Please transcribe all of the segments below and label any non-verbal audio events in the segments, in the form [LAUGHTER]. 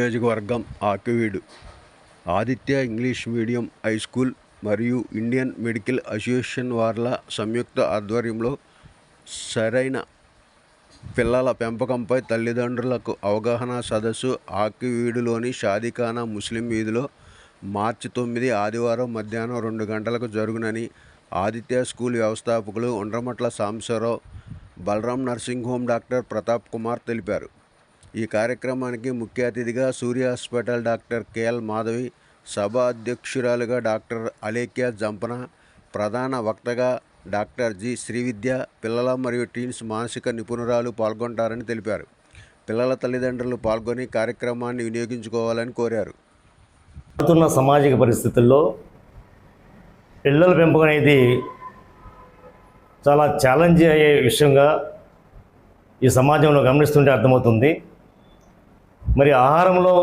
నియోజకవర్గం Akividu. Aditya English medium high school మరియు Indian medical association వార్ల సంయుక్త ఆధ్వర్యంలో సరైన పిల్లల పెంపకంపై తల్లిదండ్రులకు అవగాహన సదస్సు ఆకివీడులోని షాదీఖానా ముస్లిం వీధిలో మార్చి తొమ్మిది ఆదివారం మధ్యాహ్నం రెండు గంటలకు జరుగునని ఆదిత్య స్కూల్ వ్యవస్థాపకులు Undramatla Sambasivarao Balaram nursing home doctor Pratap Kumar తెలిపారు. ఈ కార్యక్రమానికి ముఖ్య అతిథిగా Surya hospital doctor KL Madhavi సభ అధ్యక్షురాలుగా డాక్టర్ అలేఖ్య జంపన ప్రధాన వక్తగా డాక్టర్ జి శ్రీవిద్య పిల్లల మరియు టీన్స్ మానసిక నిపుణురాలు పాల్గొంటారని తెలిపారు. పిల్లల తల్లిదండ్రులు పాల్గొని కార్యక్రమాన్ని వినియోగించుకోవాలని కోరారు. మారుతున్న సామాజిక పరిస్థితుల్లో పిల్లల పెంపకం అనేది చాలా ఛాలెంజ్ అయ్యే విషయంగా ఈ సమాజంలో గమనిస్తుంటే అర్థమవుతుంది. మరి ఆహారంలో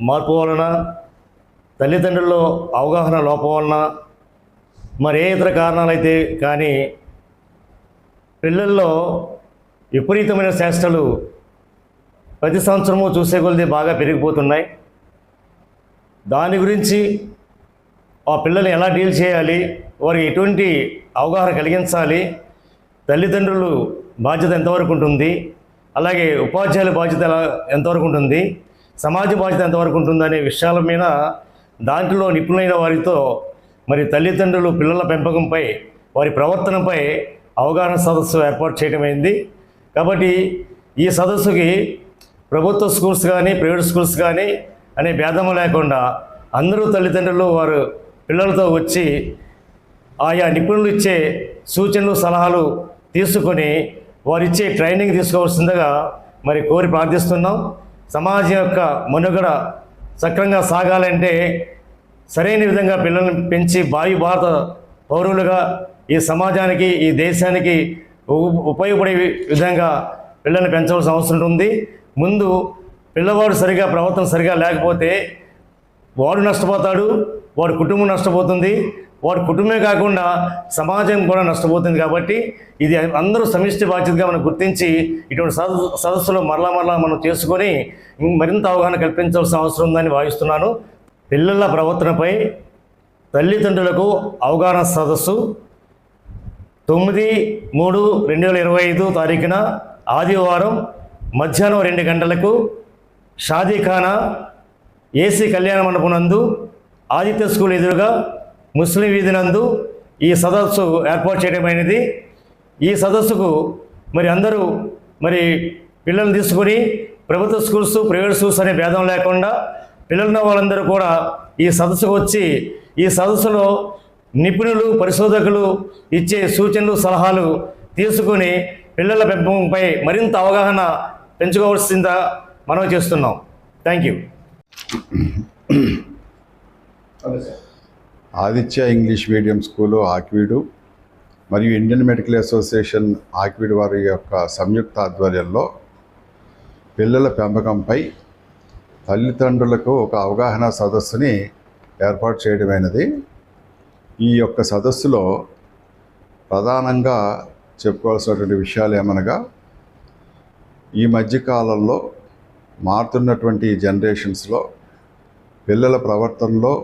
మార్పు వలన తల్లిదండ్రుల్లో అవగాహన లోపం వలన మరి ఏ ఇతర కారణాలైతే కానీ పిల్లల్లో విపరీతమైన చేష్టలు ప్రతి సంవత్సరము చూసే కొలది బాగా పెరిగిపోతున్నాయి. దాని గురించి ఆ పిల్లల్ని ఎలా డీల్ చేయాలి వారికి ఎటువంటి అవగాహన కలిగించాలి తల్లిదండ్రులు బాధ్యత ఎంతవరకు ఉంటుంది అలాగే ఉపాధ్యాయుల బాధ్యత ఎంతవరకు ఉంటుంది? సమాజ బాధ్యత ఎంతవరకు ఉంటుంది అనే విషయాల మీద దాంట్లో నిపుణులైన వారితో మరి తల్లిదండ్రులు పిల్లల పెంపకంపై వారి ప్రవర్తనపై అవగాహన సదస్సు ఏర్పాటు చేయడమైంది కాబట్టి ఈ సదస్సుకి ప్రభుత్వ స్కూల్స్ కానీ ప్రైవేట్ స్కూల్స్ కానీ అనే భేదము లేకుండా అందరూ తల్లిదండ్రులు వారు పిల్లలతో వచ్చి ఆయా నిపుణులు ఇచ్చే సూచనలు సలహాలు తీసుకొని వారు ఇచ్చే ట్రైనింగ్ తీసుకోవాల్సిందిగా మరి కోరి ప్రార్థిస్తున్నాం. సమాజం యొక్క మనుగడ సక్రంగా సాగాలంటే సరైన విధంగా పిల్లల్ని పెంచి వాయు భారత పౌరులుగా ఈ సమాజానికి ఈ దేశానికి ఉపయోగపడే విధంగా పిల్లల్ని పెంచవలసిన అవసరం ఉంది. ముందు పిల్లవాడు సరిగా ప్రవర్తన సరిగా లేకపోతే వాడు నష్టపోతాడు వాడు కుటుంబం నష్టపోతుంది. వాడు కుటుంబమే కాకుండా సమాజం కూడా నష్టపోతుంది కాబట్టి ఇది అందరూ సమిష్టి బాధ్యతగా మనం గుర్తించి ఇటువంటి సదస్సు సదస్సులు మరలా మరలా మనం చేసుకొని మరింత అవగాహన కల్పించాల్సిన అవసరం ఉందని భావిస్తున్నాను. పిల్లల ప్రవర్తనపై తల్లిదండ్రులకు అవగాహన సదస్సు తొమ్మిది మూడు రెండు వేల ఇరవై ఐదు తారీఖున ఆదివారం మధ్యాహ్నం రెండు గంటలకు షాదీఖానా ఏసీ కళ్యాణ మండపం నందు ఆదిత్య స్కూల్ ఎదురుగా ముస్లిం వీధి నందు ఈ సదస్సు ఏర్పాటు చేయడమైనది ఈ సదస్సుకు మరి అందరూ మరి పిల్లల్ని తీసుకొని ప్రభుత్వ స్కూల్స్ ప్రైవేట్ స్కూల్స్ అనే భేదం లేకుండా పిల్లలున్న వాళ్ళందరూ కూడా ఈ సదస్సుకు వచ్చి ఈ సదస్సులో నిపుణులు పరిశోధకులు ఇచ్చే సూచనలు సలహాలు తీసుకొని పిల్లల పెంపకంపై మరింత అవగాహన పెంచుకోవాల్సిందా మనం చేస్తున్నాం. Thank you. [CLEARS THROAT] Aditya English medium school Akividu మరియు ఇండియన్ మెడికల్ అసోసియేషన్ ఆక్విడ్ వారి యొక్క సంయుక్త ఆధ్వర్యంలో పిల్లల పెంపకంపై తల్లిదండ్రులకు ఒక అవగాహన సదస్సుని ఏర్పాటు చేయడమైనది. ఈ యొక్క సదస్సులో ప్రధానంగా చెప్పుకోవాల్సినటువంటి విషయాలు ఏమనగా ఈ మధ్యకాలంలో మారుతున్నటువంటి జనరేషన్స్లో పిల్లల ప్రవర్తనలో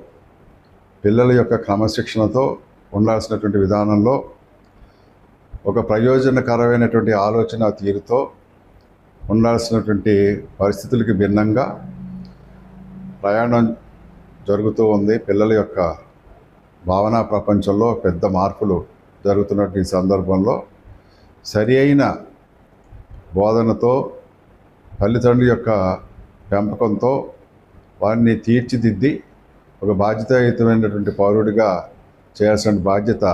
పిల్లల యొక్క క్రమశిక్షణతో ఉండాల్సినటువంటి విధానంలో ఒక ప్రయోజనకరమైనటువంటి ఆలోచన తీరుతో ఉండాల్సినటువంటి పరిస్థితులకి భిన్నంగా ప్రయాణం జరుగుతూ ఉంది. పిల్లల యొక్క భావనా ప్రపంచంలో పెద్ద మార్పులు జరుగుతున్నటువంటి ఈ సందర్భంలో సరి అయిన బోధనతో తల్లిదండ్రుల యొక్క పెంపకంతో వారిని తీర్చిదిద్ది ఒక బాధ్యతాయుతమైనటువంటి పౌరుడిగా చేయాల్సిన బాధ్యత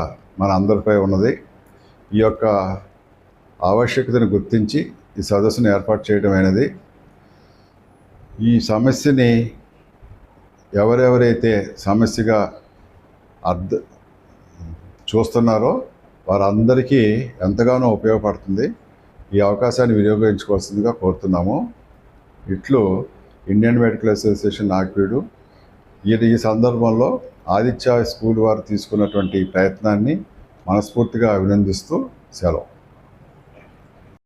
మన అందరిపై ఉన్నది. ఈ యొక్క ఆవశ్యకతను గుర్తించి ఈ సదస్సును ఏర్పాటు చేయడం అనేది ఈ సమస్యని ఎవరెవరైతే సమస్యగా అర్థ చూస్తున్నారో వారందరికీ ఎంతగానో ఉపయోగపడుతుంది. ఈ అవకాశాన్ని వినియోగించుకోవాల్సిందిగా కోరుతున్నాము. ఇట్లు ఇండియన్ మెడికల్ అసోసియేషన్ నాగ్పీడు ఈ ఈ సందర్భంలో ఆదిత్య స్కూల్ వారు తీసుకున్నటువంటి ప్రయత్నాన్ని మనస్ఫూర్తిగా అభినందిస్తూ సెలవు.